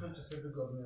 Usiądźcie sobie wygodnie.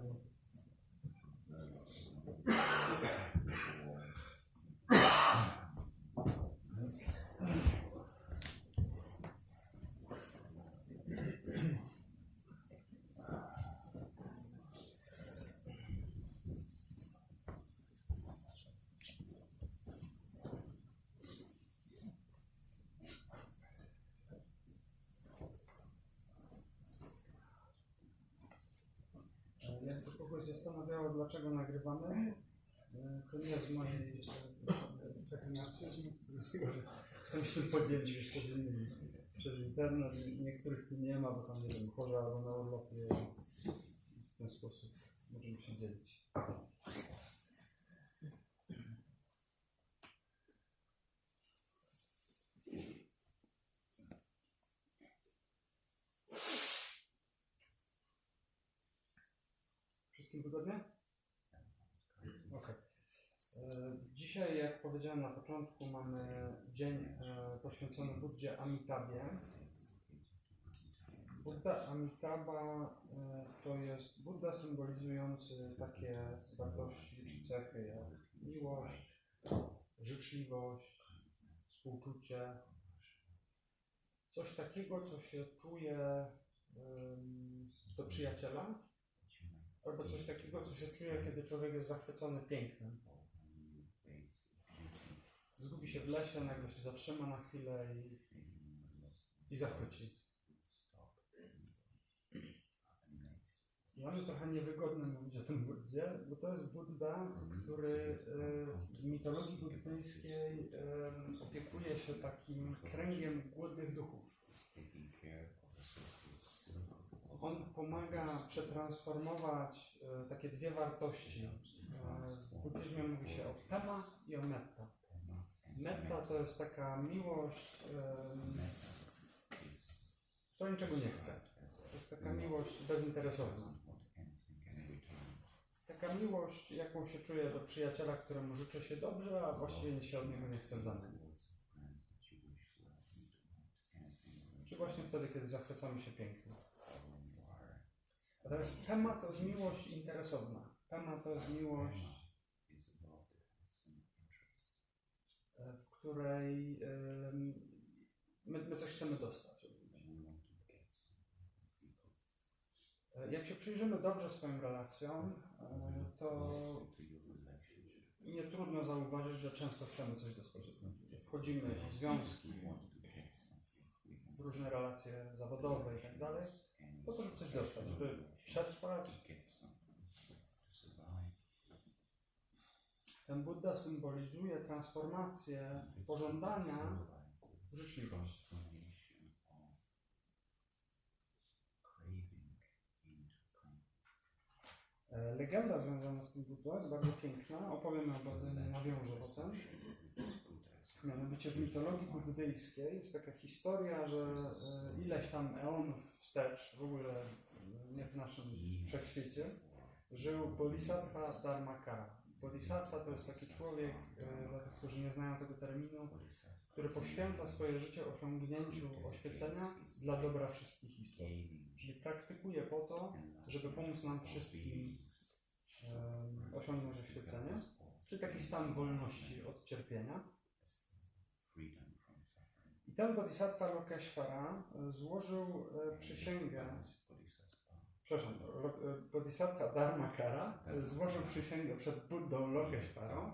Kogoś zastanawiało, dlaczego nagrywamy, e, to nie z mojej cechy narcyzmu, dlatego, że chcę się podzielić jeszcze z innymi przez internet. Niektórych tu nie ma, bo tam nie wiem, chorzy albo na urlopie. W ten sposób możemy się dzielić. Wszystkim wygodnie? Okej. E, Dzisiaj, jak powiedziałem na początku, mamy dzień e, poświęcony Buddzie Amitabie. Buddha Amitabha e, to jest Buddha symbolizujący takie wartości czy cechy jak miłość, życzliwość, współczucie. Coś takiego, co się czuje do przyjaciela, albo coś takiego, co się czuje, kiedy człowiek jest zachwycony pięknem. Zgubi się w lesie, nagle się zatrzyma na chwilę i, i zachwyci. I mamy trochę niewygodne mówić o tym Buddzie, bo to jest Buddha, który e, w mitologii buddyjskiej em, opiekuje się takim kręgiem głodnych duchów. On pomaga przetransformować e, takie dwie wartości. E, w buddyzmie mówi się o pema i o metta. Metta to jest taka miłość, która niczego nie chce. To jest taka miłość bezinteresowna. Taka miłość, jaką się czuje do przyjaciela, któremu życzy się dobrze, a właściwie się od niego nie chce w. Czy właśnie wtedy, kiedy zachwycamy się pięknem. Natomiast pema to jest miłość interesowna. Pema to jest miłość, w której my, my coś chcemy dostać. E, Jak się przyjrzymy dobrze swoim relacjom, e, to nie trudno zauważyć, że często chcemy coś dostać Wchodzimy w związki, w różne relacje zawodowe i tak dalej, po to, żeby coś dostać, żeby przetrwać. Ten Buddha symbolizuje transformację pożądania w życzliwość. E, Legenda związana z tym Buddą jest bardzo piękna. Opowiem ją, bo nawiążę potem. Mianowicie w mitologii buddyjskiej jest taka historia, że e, ileś tam eonów wstecz, w ogóle w naszym wszechświecie, żył Bodhisattva Dharmakara. Bodhisattva to jest taki człowiek, e, dla tych, którzy nie znają tego terminu, który poświęca swoje życie osiągnięciu oświecenia dla dobra wszystkich istot. Czyli praktykuje po to, żeby pomóc nam wszystkim e, osiągnąć oświecenie, czyli taki stan wolności od cierpienia. I ten Bodhisattva Lokeshvara e, złożył przysięgę, przepraszam, Lo- e, Bodhisattva Dharmakara e, złożył przysięgę przed Buddą Lokeshvarą,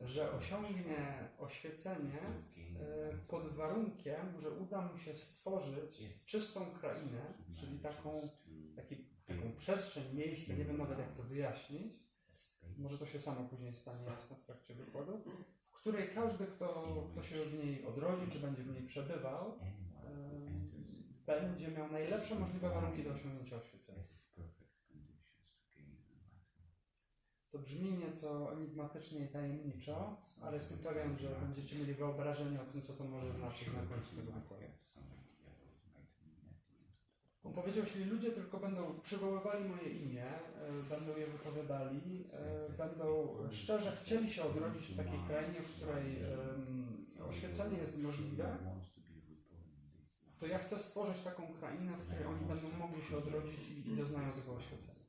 że osiągnie oświecenie e, pod warunkiem, że uda mu się stworzyć czystą krainę, czyli taką, taki, taką przestrzeń, miejsce, nie wiem nawet jak to wyjaśnić, może to się samo później stanie jasne w trakcie wykładu, w której każdy, kto, kto się w niej odrodzi, czy będzie w niej przebywał, będzie miał najlepsze możliwe warunki do osiągnięcia oświecenia. To brzmi nieco enigmatycznie i tajemniczo, ale jestem pewien, że będziecie mieli wyobrażenie o tym, co to może znaczyć na końcu tego wykładu. On powiedział, jeśli ludzie tylko będą przywoływali moje imię, e, będą je wypowiadali, e, będą szczerze chcieli się odrodzić w takiej krainie, w której oświecenie jest możliwe, to ja chcę stworzyć taką krainę, w której oni będą mogli się odrodzić i, doznają tego oświecenia.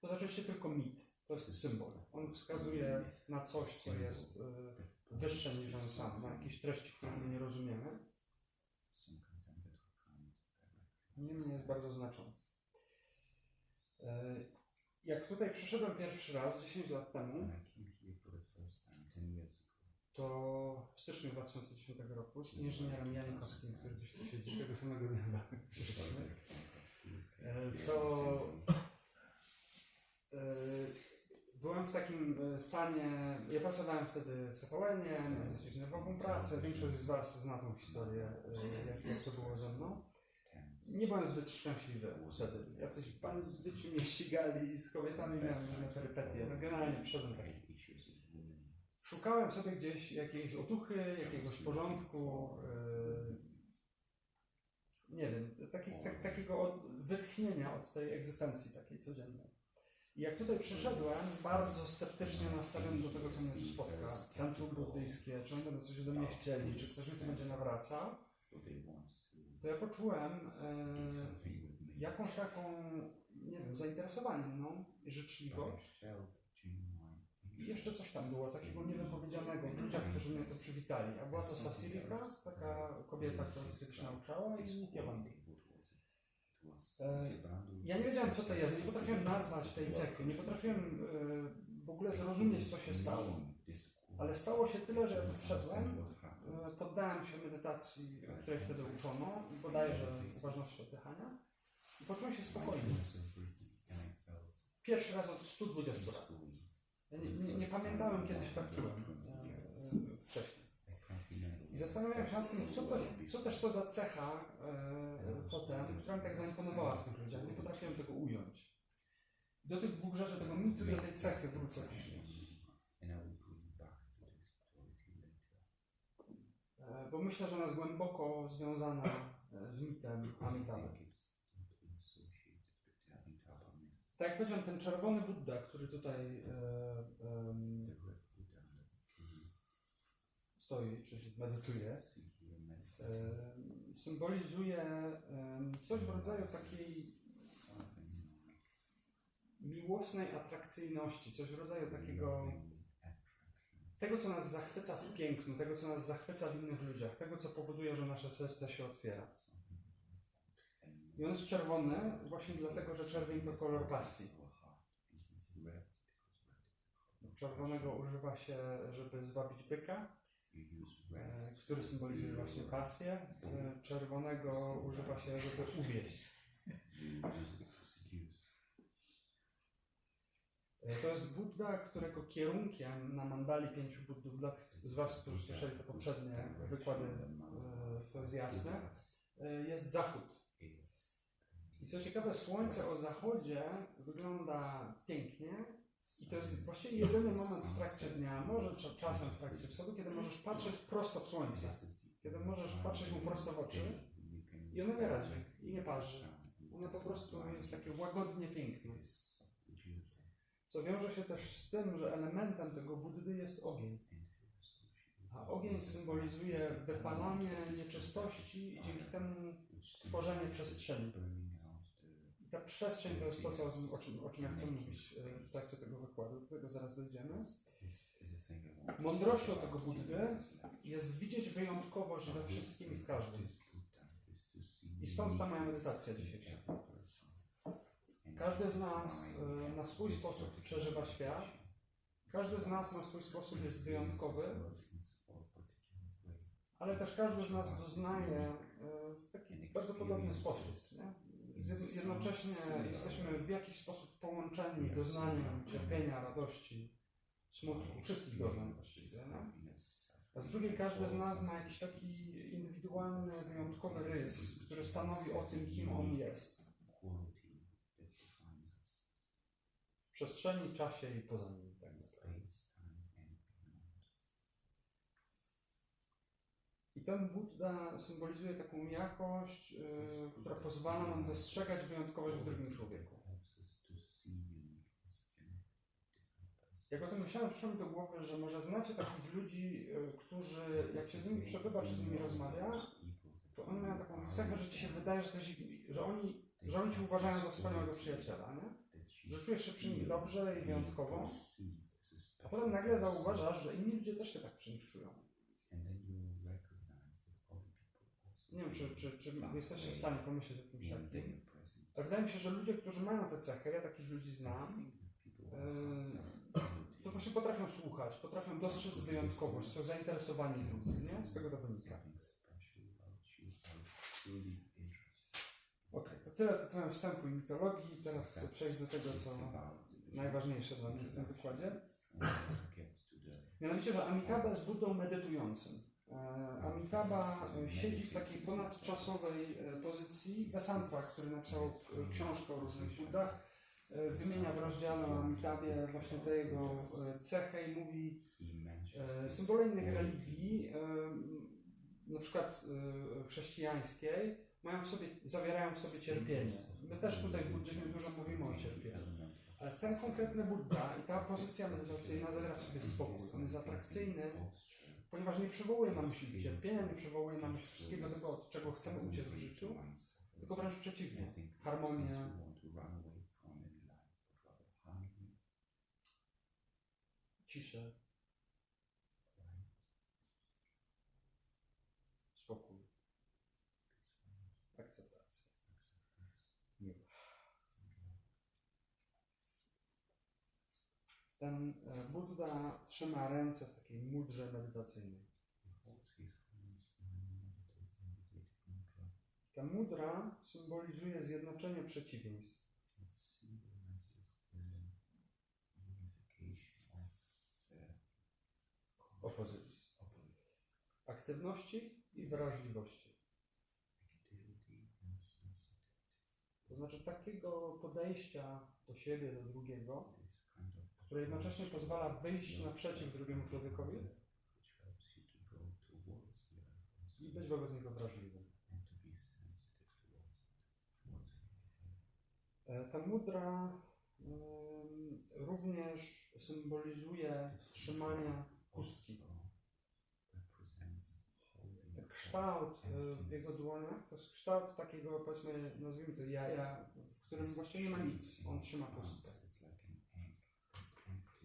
To jest tylko mit, to jest symbol. On wskazuje na coś, co jest y, wyższe niż on sam, na jakieś treści, których my nie rozumiemy. Niemniej jest bardzo znaczący. Y, Jak tutaj przyszedłem pierwszy raz, 10 lat temu, to w styczniu 2010 roku z inżynierem Janikowskim, który gdzieś tu siedzi, tego samego dnia przyszliśmy, e, to e, byłem w takim e, stanie, ja pracowałem wtedy w TVN-ie, dosyć nerwową pracę, większość z Was zna tą historię, jak, to było ze mną. Nie byłem zbyt szczęśliwy wtedy. Jacyś bandyci mnie ścigali, z kobietami miałem perypetie. No generalnie przyszedłem taki Szukałem sobie gdzieś jakiejś otuchy, jakiegoś porządku, yy, nie wiem, taki, tak, takiego od, wytchnienia od tej egzystencji takiej codziennej. I jak tutaj przyszedłem, bardzo sceptycznie nastawiony do tego, co mnie tu spotka, centrum buddyjskie, czy oni będą coś ode mnie chcieli, czy ktoś mi tu będzie nawracał, to ja poczułem yy, jakąś taką, nie wiem, zainteresowanie mną i życzliwość. I jeszcze coś tam było takiego niewypowiedzianego, ludzie, którzy mnie to przywitali. A była to Sasirika, taka kobieta, która mnie kiedyś nauczała i Nityavanti. E, Ja nie wiedziałem, co to jest, nie potrafiłem nazwać tej cechy, nie potrafiłem e, w ogóle zrozumieć, co się stało. Ale stało się tyle, że ja tu wszedłem, e, poddałem się medytacji, której wtedy uczono, bodajże uważności oddychania i poczułem się spokojnie. Pierwszy raz od 120 lat. Ja nie, nie, nie pamiętałem, kiedy się tak czułem e, e, wcześniej. I zastanawiałem się nad tym, co, to, co też to za cecha e, potem, która mnie tak zaimponowała w tych ludziach. Nie potrafiłem tego ująć. Do tych dwóch rzeczy, tego mitu i do tej cechy wrócę później. E, bo myślę, że ona jest głęboko związana e, z mitem Amitabha. Tak jak powiedziałem, ten czerwony Buddha, który tutaj e, em, stoi, czy medytuje, e, symbolizuje coś w rodzaju takiej miłosnej atrakcyjności, coś w rodzaju takiego tego, co nas zachwyca w pięknu, tego, co nas zachwyca w innych ludziach, tego, co powoduje, że nasze serce się otwiera. I on jest czerwony właśnie dlatego, że czerwień to kolor pasji. Czerwonego używa się, żeby zwabić byka, e, który symbolizuje właśnie pasję. E, Czerwonego używa się, żeby uwieść. E, To jest Buddha, którego kierunkiem na mandali pięciu Buddów, dla tych z Was, którzy słyszeli te poprzednie wykłady, to jest jasne, jest zachód. I co ciekawe, słońce o zachodzie wygląda pięknie i to jest właściwie jedyny moment w trakcie dnia, może cza- czasem w trakcie wschodu, kiedy możesz patrzeć prosto w słońce. Kiedy możesz patrzeć mu prosto w oczy i ono nie radzi i nie patrzy. Ono po prostu jest takie łagodnie piękne. Co wiąże się też z tym, że elementem tego Buddy jest ogień. A ogień symbolizuje wypalanie nieczystości i dzięki temu stworzenie przestrzeni. Ta przestrzeń to jest to, co, o, czym, o czym ja chcę mówić e, w trakcie tego wykładu, do tego zaraz dojdziemy. Mądrością tego Buddy jest widzieć wyjątkowość we wszystkim i w każdym. I stąd ta moja medytacja dzisiejsza. Każdy z nas e, na swój sposób przeżywa świat. Każdy z nas na swój sposób jest wyjątkowy, ale też każdy z nas doznaje e, w taki bardzo podobny sposób. Nie? Jednocześnie jesteśmy w jakiś sposób połączeni doznaniem cierpienia, radości, smutku, wszystkich doznań właściwie. A z drugiej każdy z nas ma jakiś taki indywidualny, wyjątkowy rys, który stanowi o tym, kim on jest. W przestrzeni, czasie i poza nim. Tak naprawdę. I ten Buddha symbolizuje taką jakość, yy, która pozwala nam dostrzegać wyjątkowość w drugim człowieku. Jak o tym myślałem, przyszło mi do głowy, że może znacie takich ludzi, yy, którzy, jak się z nimi przebywa, czy z nimi rozmawia, to oni mają taką cechę, że ci się wydaje, że, że oni że oni cię uważają za wspaniałego przyjaciela, nie? Że czujesz się przy nich dobrze i wyjątkowo, a potem nagle zauważasz, że inni ludzie też się tak przy nich czują. Nie wiem, czy, czy, czy jesteście w stanie pomyśleć o czymś takim. Ale wydaje mi się, że ludzie, którzy mają te cechy, ja takich ludzi znam, to właśnie potrafią słuchać, potrafią dostrzec wyjątkowość, są zainteresowani nie? Z tego to wynika. Okej, to tyle tytułem wstępu i mitologii. Teraz chcę przejść do tego, co najważniejsze dla mnie w tym wykładzie. Mianowicie, że Amitabha jest Buddą medytującym. E, Amitabha e, siedzi w takiej ponadczasowej e, pozycji. Besantra, który napisał książkę o różnych Buddach, e, wymienia w rozdziale o Amitabie właśnie te jego cechy i mówi symbole innych religii, na przykład chrześcijańskiej, mają w sobie, zawierają w sobie cierpienie. My też tutaj w buddyzmie dużo mówimy o cierpieniu. Ale ten konkretny Buddha i ta pozycja medytacyjna zawiera w sobie spokój. On jest atrakcyjny, ponieważ nie przywołuje na myśl cierpienia, nie przywołuje na myśl wszystkiego tego, od czego chcemy uciec w życiu, tylko wręcz przeciwnie. Harmonia, ciszę, spokój, akceptacja. Ten e, Buddha trzyma ręce w takiej mudrze medytacyjnej. Ta mudra symbolizuje zjednoczenie przeciwieństw. Opozycji. Aktywności i wrażliwości. To znaczy takiego podejścia do siebie, do drugiego, które jednocześnie pozwala wyjść naprzeciw drugiemu człowiekowi i być wobec niego wrażliwym. E, Ta mudra również symbolizuje trzymanie pustki. Kształt y, w jego dłoniach to jest kształt takiego, powiedzmy, nazwijmy to jaja, w którym właściwie nie ma nic. On trzyma pustkę.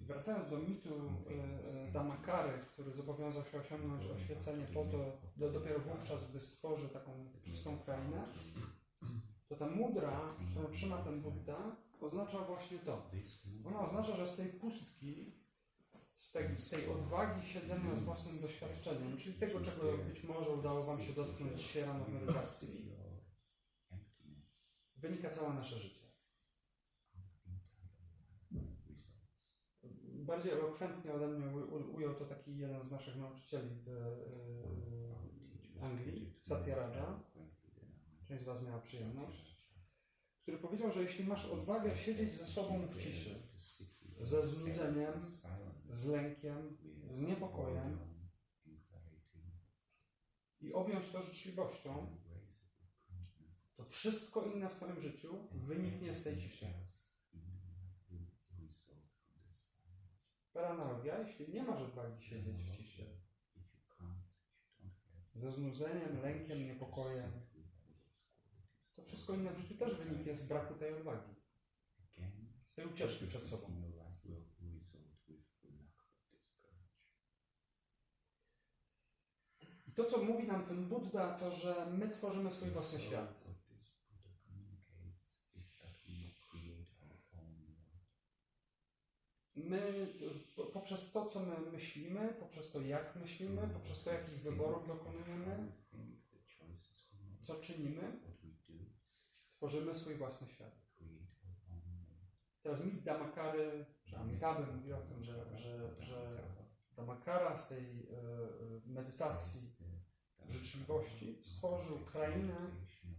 Wracając do mitu y, y, Damakary, który zobowiązał się osiągnąć oświecenie po to, do, dopiero wówczas, gdy stworzy taką czystą krainę, to ta mudra, którą trzyma ten Buddha, oznacza właśnie to. Ona oznacza, że z tej pustki, z tej, z tej odwagi siedzenia z własnym doświadczeniem, czyli tego, czego być może udało Wam się dotknąć dzisiaj rano w medytacji, wynika całe nasze życie. Bardziej elokwentnie ode mnie ujął to taki jeden z naszych nauczycieli w e, Anglii, Satyaraja. Część z Was miała przyjemność. Który powiedział, że jeśli masz odwagę siedzieć ze sobą w ciszy, ze znudzeniem, z lękiem, z niepokojem i objąć to życzliwością, to wszystko inne w Twoim życiu wyniknie z tej ciszy. Per analogia, jeśli nie masz odwagi siedzieć w ciszy, ze znudzeniem, lękiem, niepokojem, to wszystko inne w życiu też wyniknie z braku tej odwagi, z tej ucieczki przed sobą. I to, co mówi nam ten Buddha, to, że my tworzymy swój własny świat. My po- poprzez to, co my myślimy, poprzez to, jak myślimy, poprzez to, jakich wyborów dokonujemy, co czynimy, tworzymy swój własny świat. Teraz mit Damakary, że Amitabha mówi o tym, że, że, że Damakara z tej e, e, medytacji, życzliwości stworzył krainę,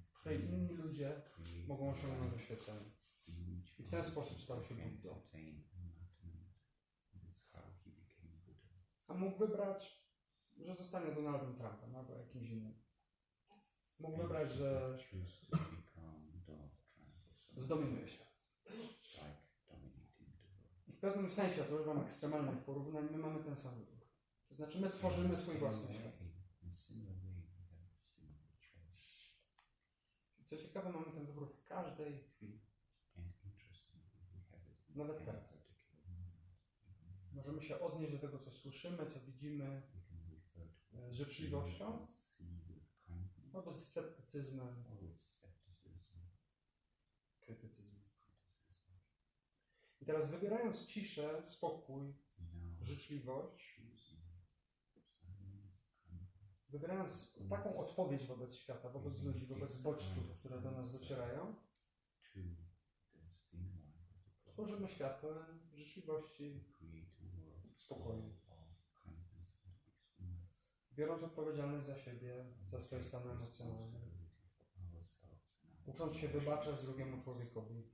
w której inni ludzie mogą osiągnąć oświecenie. I w ten sposób stał się Buddą. A mógł wybrać, że zostanie Donaldem Trumpem albo jakimś innym. Mógł wybrać, że zdominuje świat. I w pewnym sensie, to używam ekstremalnych porównań, my mamy ten sam wybór. To znaczy, my tworzymy swój własny świat. Co ciekawe, mamy ten wybór w każdej chwili. Nawet teraz. Możemy się odnieść do tego, co słyszymy, co widzimy e, z życzliwością, albo z sceptycyzmem, krytycyzmem. I teraz wybierając ciszę, spokój, życzliwość, wybierając taką odpowiedź wobec świata, wobec ludzi, wobec bodźców, które do nas docierają, tworzymy świat pełen życzliwości, spokoju. Biorąc odpowiedzialność za siebie, za swoje stany emocjonalne, ucząc się wybaczać drugiemu człowiekowi,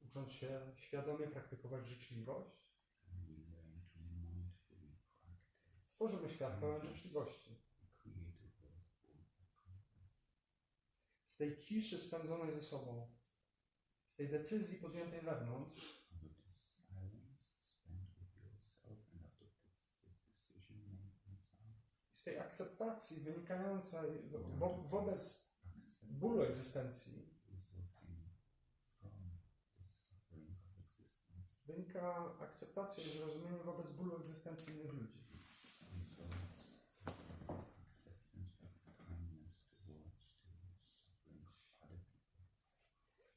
ucząc się świadomie praktykować życzliwość, tworzymy świat pełen życzliwości. Z tej ciszy spędzonej ze sobą, z tej decyzji podjętej wewnątrz, z tej akceptacji wynikającej wo wobec bólu egzystencji, wynika akceptacja i zrozumienie wobec bólu egzystencji innych ludzi.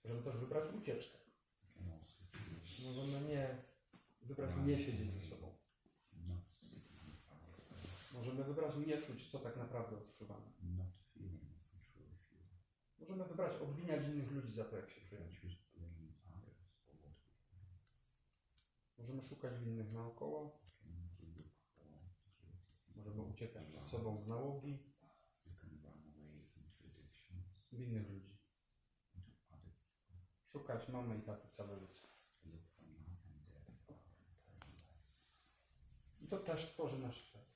Możemy też wybrać ucieczkę. Możemy nie wybrać nie siedzieć ze sobą. Możemy wybrać nie czuć, co tak naprawdę odczuwamy. Możemy wybrać obwiniać innych ludzi za to, jak się czujemy. Możemy szukać winnych naokoło. Możemy uciekać przed sobą w nałogi winnych ludzi. Szukać mamy i taty całe życie. I to też tworzy nasz świat.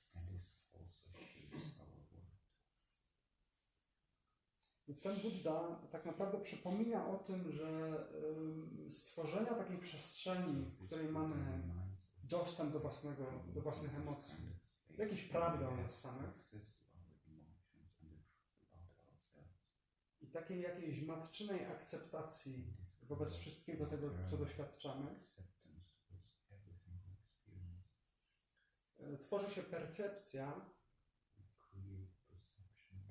Więc ten Buddha tak naprawdę przypomina o tym, że stworzenia takiej przestrzeni, w której mamy dostęp do, własnego, do własnych emocji, jakieś prawdy o nas samych. I takiej jakiejś matczynej akceptacji wobec wszystkiego tego, co doświadczamy, y, tworzy się percepcja,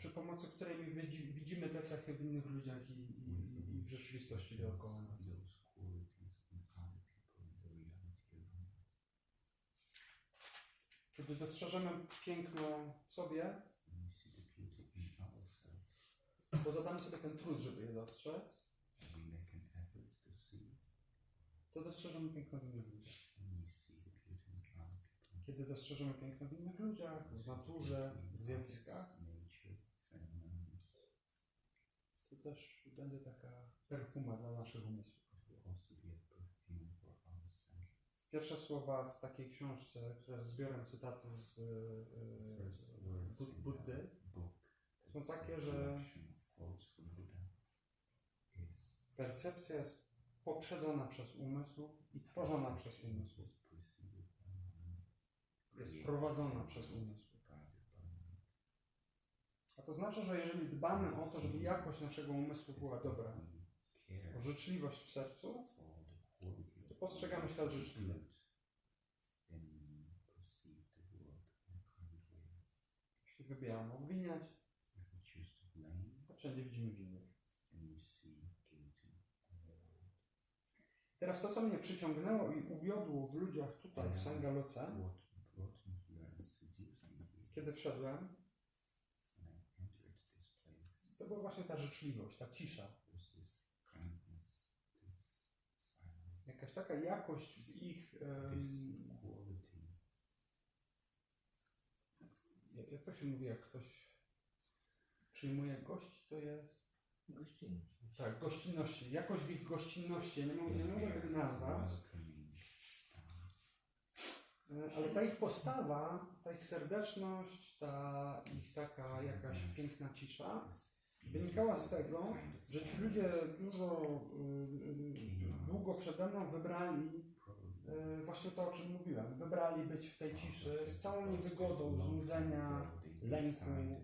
przy pomocy której my widzi- widzimy te cechy w innych ludziach i, i, i w rzeczywistości dookoła nas. Kiedy dostrzeżemy piękno w sobie, to zadamy sobie ten trud, żeby je dostrzec, to dostrzeżemy piękno w innych ludziach. Kiedy dostrzeżemy piękno w innych ludziach, w naturze, w zjawiskach, to też będzie taka perfuma dla naszych umysłów. Pierwsze słowa w takiej książce, która jest zbiorem cytatów z e, Bud- Buddy, są takie, że percepcja jest poprzedzona przez umysł i tworzona przez umysł. Jest prowadzona przez umysł. A to znaczy, że jeżeli dbamy o to, żeby jakość naszego umysłu była dobra, o życzliwość w sercu, to postrzegamy świat życzliwie. Jeśli wybieramy obwiniać, to wszędzie widzimy winnych. Teraz to, co mnie przyciągnęło i uwiodło w ludziach tutaj w Sangaloce, kiedy wszedłem, to była właśnie ta życzliwość, ta cisza. Jakaś taka jakość w ich. em, jak- to się mówi, jak ktoś przyjmuje gości, to jest. Tak, gościnności. Jakość w ich gościnności. Ja nie, mogę- nie mogę tego nazwać, e, ale ta ich postawa, ta ich serdeczność, ta ich taka jakaś piękna cisza wynikała z tego, że ci ludzie dużo, y, y, długo przede mną wybrali y, właśnie to, o czym mówiłem. Wybrali być w tej ciszy z całą niewygodą znudzenia, lęku,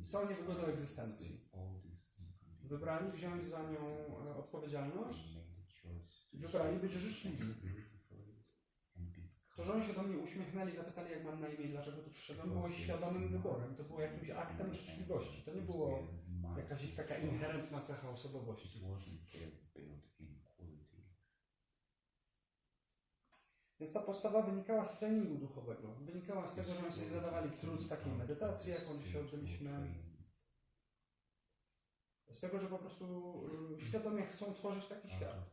z całą niewygodą egzystencji. Wybrali wziąć za nią odpowiedzialność i wybrali być życzliwi. To, że oni się do mnie uśmiechnęli, zapytali jak mam na imię dlaczego tu przyszedłem, było świadomym wyborem. To było jakimś aktem życzliwości. To nie było jakaś ich taka inherentna cecha osobowości. Więc ta postawa wynikała z treningu duchowego. Wynikała z tego, że oni sobie zadawali trud takiej medytacji, jaką dzisiaj odbyliśmy. Z tego, że po prostu y, świadomie chcą tworzyć taki świat.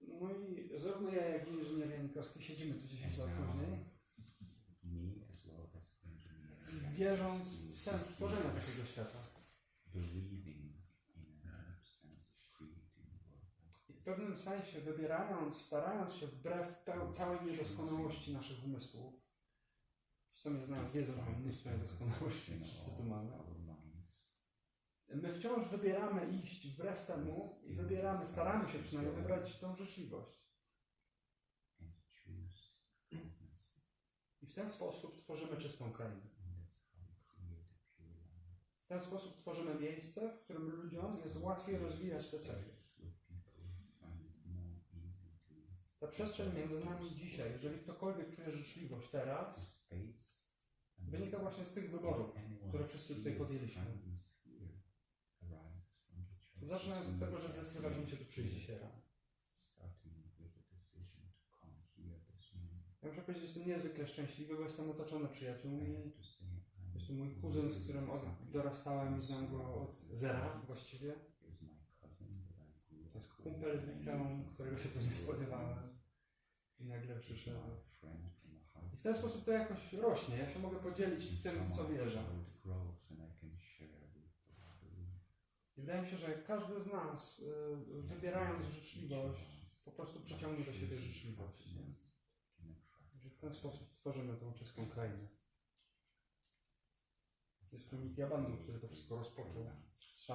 No i zarówno ja, jak i inżynier Janikowski siedzimy tu 10 lat później, wierząc w sens tworzenia takiego świata. I w pewnym sensie wybierając, starając się wbrew całej niedoskonałości naszych umysłów, co mnie znają wiedzą, że mnóstwo niedoskonałości, wszyscy tu mamy, my wciąż wybieramy iść wbrew temu i wybieramy, staramy się przynajmniej wybrać tą życzliwość. I w ten sposób tworzymy czystą krainę. Ten sposób tworzymy miejsce, w którym ludziom jest łatwiej rozwijać te cechy. Ta przestrzeń między nami dzisiaj, jeżeli ktokolwiek czuje życzliwość teraz, wynika właśnie z tych wyborów, które wszyscy tutaj podjęliśmy. Zaczynając od tego, że zdecydowaliśmy się tu przyjść dzisiaj rano. Ja muszę powiedzieć, że jestem niezwykle szczęśliwy, bo jestem otoczony przyjaciółmi. Tu mój kuzyn, z którym od, dorastałem i znam go od zera właściwie. To jest kumpel z liceum, którego się tu nie spodziewałem. I nagle przyszedł. I w ten sposób to jakoś rośnie. Ja się mogę podzielić tym, w co wierzę. I wydaje mi się, że każdy z nas, y, wybierając życzliwość, po prostu przyciągnie do siebie życzliwość. Nie? W ten sposób tworzymy tą czystą krainę. Jest tu Mitya Bandhu, który to wszystko rozpoczął z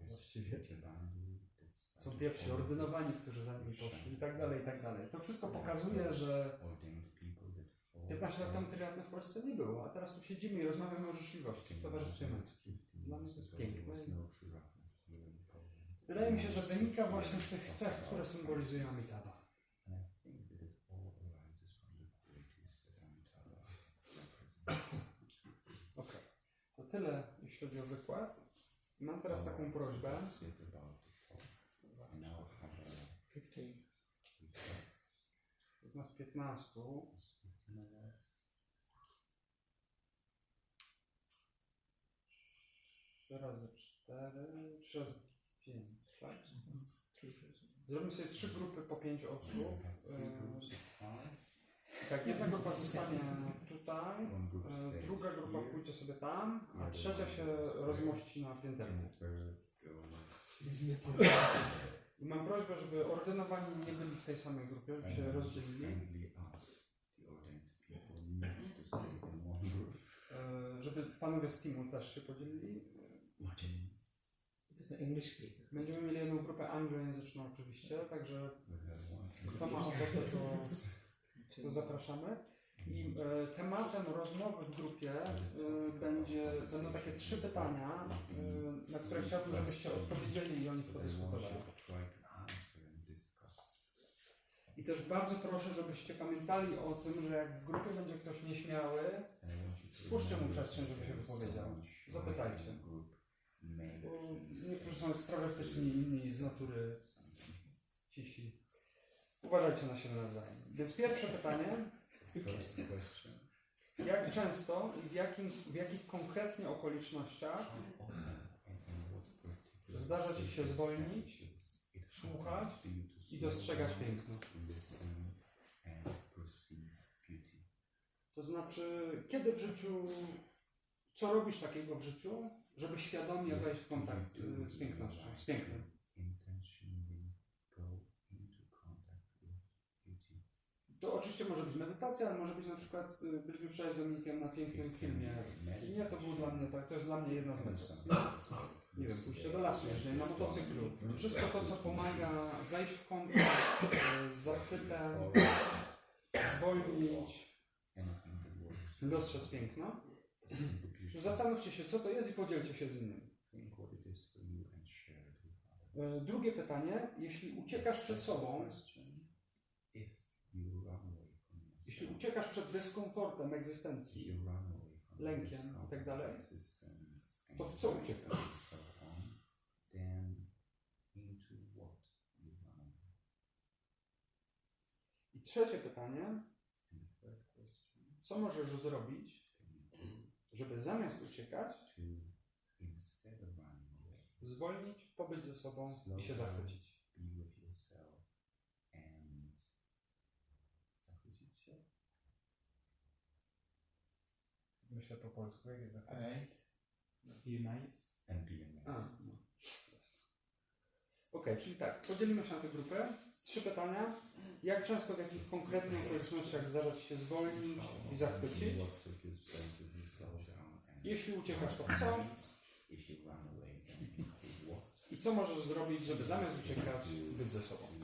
właściwie. Są pierwsi ordynowani, którzy za nimi poszli i tak dalej, i tak dalej. To wszystko pokazuje, że 15 lat temu tyle w Polsce nie było, a teraz tu siedzimy i rozmawiamy o życzliwości w towarzystwie męskim. Dla mnie to jest piękne. Wydaje mi się, że wynika właśnie z tych cech, które symbolizują Amitabha. Ok. To tyle, jeśli chodzi o wykład. Mam teraz taką prośbę. 15. To jest nas 15. 3 razy 4, 3 razy 5, tak? Zrobimy sobie trzy grupy po 5 osób. Tak, jedna grupa zostanie tutaj, e, druga grupa pójdzie sobie tam, a trzecia się rozmości na pięterku. I mam prośbę, żeby ordynowani nie byli w tej samej grupie, żeby się rozdzielili. E, Żeby panowie z teamu też się podzielili. English speaker. Będziemy mieli jedną grupę anglojęzyczną oczywiście, także kto ma ochotę, to, to zapraszamy. I e, tematem rozmowy w grupie e, będzie, będą takie trzy pytania, e, na które chciałbym, żebyście odpowiedzieli i o nich podyskutowali. I też bardzo proszę, żebyście pamiętali o tym, że jak w grupie będzie ktoś nieśmiały, Stwórzcie mu przestrzeń, żeby się wypowiedział. Zapytajcie. bo niektórzy są ekstrawertyczni, inni z natury cisi. Uważajcie na siebie nawzajem. Więc pierwsze pytanie. Jak często i w, jakim, w jakich konkretnie okolicznościach Zdarza Ci się zwolnić, słuchać i dostrzegać piękno? To znaczy, kiedy w życiu, co robisz takiego w życiu, żeby świadomie wejść w kontakt y, z pięknością, z pięknem? To oczywiście może być medytacja, ale może być na przykład, y, byliśmy wczoraj z Dominikiem na pięknym filmie. W kinie to było dla mnie tak, to jest dla mnie jedna z metod. Nie wiem, pójście do lasu, jeżdżenie na motocyklu. Wszystko to, co pomaga wejść w kontakt y, z zachwytem, zwolnić, Dostrzec piękno. Zastanówcie się, co to jest i podzielcie się z innym. E, Drugie pytanie. Jeśli uciekasz przed sobą, jeśli uciekasz przed dyskomfortem egzystencji, lękiem i tak dalej, to w co uciekasz? I trzecie pytanie. Co możesz zrobić, żeby zamiast uciekać, zwolnić, pobyć ze sobą i się zachwycić? Myślę po polsku, jak jest za I nice. And be A, no. Okej, czyli tak, podzielimy się na tę grupę. Trzy pytania. Jak często w jakich konkretnych okolicznościach zdarza Ci się zwolnić i zachwycić? Jeśli uciekasz, to w co? I co możesz zrobić, żeby zamiast uciekać, być ze sobą?